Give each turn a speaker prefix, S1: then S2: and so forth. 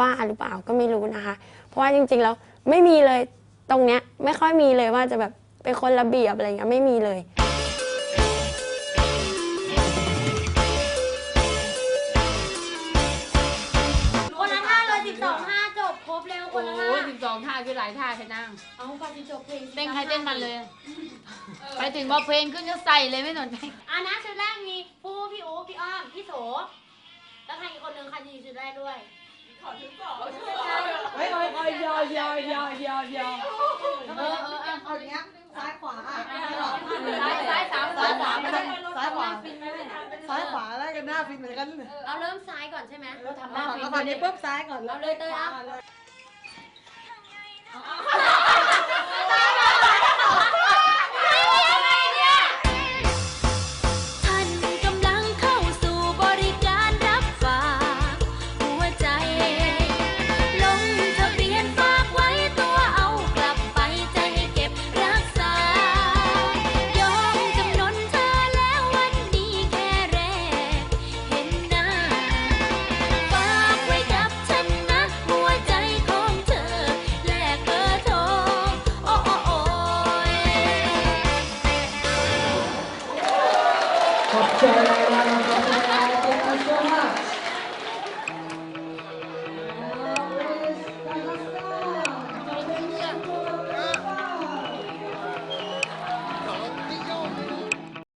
S1: บ้าหรือเปล่าก็ไม่รู้นะคะ เพราะว่าจริงๆแล้วไม่มีเลยตรงเนี้ยไม่ค่อยมีเลยว่าจะแบบเป็นคนระเบียบอะไรเงี้ยไม่มีเลย
S2: คนละท่าเลยสิบสองท่าจบครบเร็วคนละท่า
S3: โอ้สิบสองท่าคือหลายท่าใช่นั่ง
S2: เอาก่อนที่จบเพลง
S3: เต้นใครเต้นมันเลย ไปถึงพอเพลงขึ้นก็ใส่เลยไม่สนใจ
S2: อะนะชุดแรกมีผู้พี่โอ๊คพี่อ้อมพี่โสแล้วใครอีกคนนึงใครจะอยู่ชุดแรกด้วย
S4: เฮ้ยเฮ้ยเฮ้ยยาวยาวยาวยาวยาว
S3: เออเอออะ
S4: เอาอย่างเงี้ยซ้ายขวาอะ
S3: ซ้ายซ้ายสาม
S4: ซ้า
S3: ซ้ายย
S4: ขวา
S3: สาม
S4: ไม่ได้ซ้ายขวาซ้ายขวาแล้วกันหน้าฟินเหมือนกัน
S2: เอาเริ่มซ้ายก่อนใช่ไหม
S3: เราทำห
S4: เอา
S3: น้าฟิน
S4: ฝั่งนี้ปุ๊บซ้ายก่อน
S2: เอาเลยเตยอะ
S4: ขวาเลย Carolina.